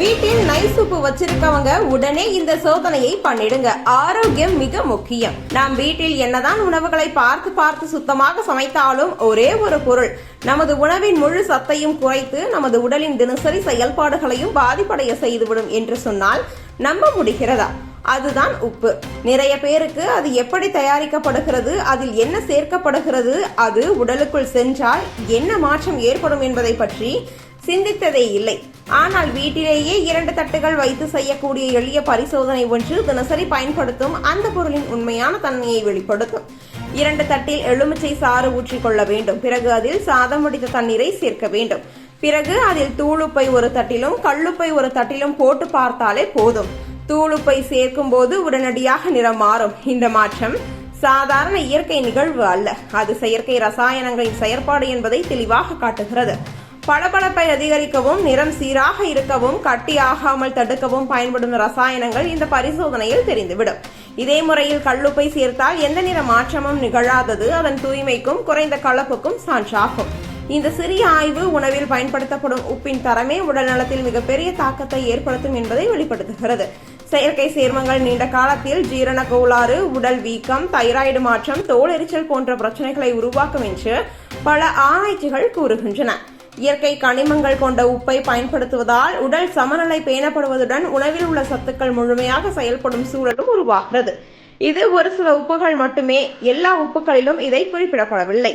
வீட்டில் நைஸ் உப்பு வச்சிருக்கவங்க உடனே இந்த சோதனையை பண்ணிடுங்க. ஆரோக்கியம் மிக முக்கியம். நாம் வீட்டில் என்னதான் உணவுகளை பார்த்து பார்த்து சுத்தமாக சமைத்தாலும் ஒரே ஒரு பொருள் நமது உணவின் முழு சத்தையும் குறைத்து நமது உடலின் தினசரி செயல்பாடுகளையும் பாதிப்படைய செய்துவிடும் என்று சொன்னால் நம்ப முடிகிறதா? அதுதான் உப்பு. நிறைய பேருக்கு அது எப்படி தயாரிக்கப்படுகிறது அதில் என்ன சேர்க்கப்படுகிறது அது உடலுக்குள் சென்றால் என்ன மாற்றம் ஏற்படும் என்பதை பற்றி சிந்தித்ததே இல்லை. ஆனால் வீட்டிலேயே இரண்டு தட்டுகள் வைத்து செய்யக்கூடிய எளிய பரிசோதனை ஒன்று தினசரி பயன்படுத்தும் அந்த பொருளின் உண்மையான தன்மையை வெளிப்படுத்தும். இரண்டு தட்டில் எலுமிச்சை சாறு ஊற்றிக்கொள்ள வேண்டும். பிறகு அதில் சாதம் முடித்த தண்ணீரை சேர்க்க வேண்டும். பிறகு அதில் தூளுப்பை ஒரு தட்டிலும் கல்லுப்பை ஒரு தட்டிலும் போட்டு பார்த்தாலே போதும். தூளுப்பை சேர்க்கும் போது உடனடியாக நிறம் மாறும். இந்த மாற்றம் சாதாரண இயற்கை நிகழ்வு அல்ல. அது செயற்கை ரசாயனங்களின் செயற்பாடு என்பதை தெளிவாக காட்டுகிறது. பளபளப்பை அதிகரிக்கவும் நிறம் சீராக இருக்கவும் கட்டி ஆகாமல் தடுக்கவும் பயன்படும் ரசாயனங்கள் இந்த பரிசோதனையில் தெரிந்துவிடும். இதே முறையில் கல்லுப்பை சேர்த்தால் எந்த நிற மாற்றமும் நிகழாதது. அதன் தூய்மைக்கும் குறைந்த கலப்புக்கும் சான்றாகும். இந்த சிறிய ஆய்வு உணவில் பயன்படுத்தப்படும் உப்பின் தரமே உடல் நலத்தில் மிகப்பெரிய தாக்கத்தை ஏற்படுத்தும் என்பதை வெளிப்படுத்துகிறது. செயற்கை சேர்மங்கள் நீண்ட காலத்தில் ஜீரண கோளாறு உடல் வீக்கம் தைராய்டு மாற்றம் தோல் எரிச்சல் போன்ற பிரச்சனைகளை உருவாக்கும் என்று பல ஆராய்ச்சிகள் கூறுகின்றன. இயற்கை கனிமங்கள் கொண்ட உப்பை பயன்படுத்துவதால் உடல் சமநிலை பேணப்படுவதுடன் உணவில் உள்ள சத்துக்கள் முழுமையாக செயல்படும் சூழலும் உருவாகிறது. இது ஒரு சில உப்புகள் மட்டுமே. எல்லா உப்புகளிலும் இதை குறிப்பிடப்படவில்லை.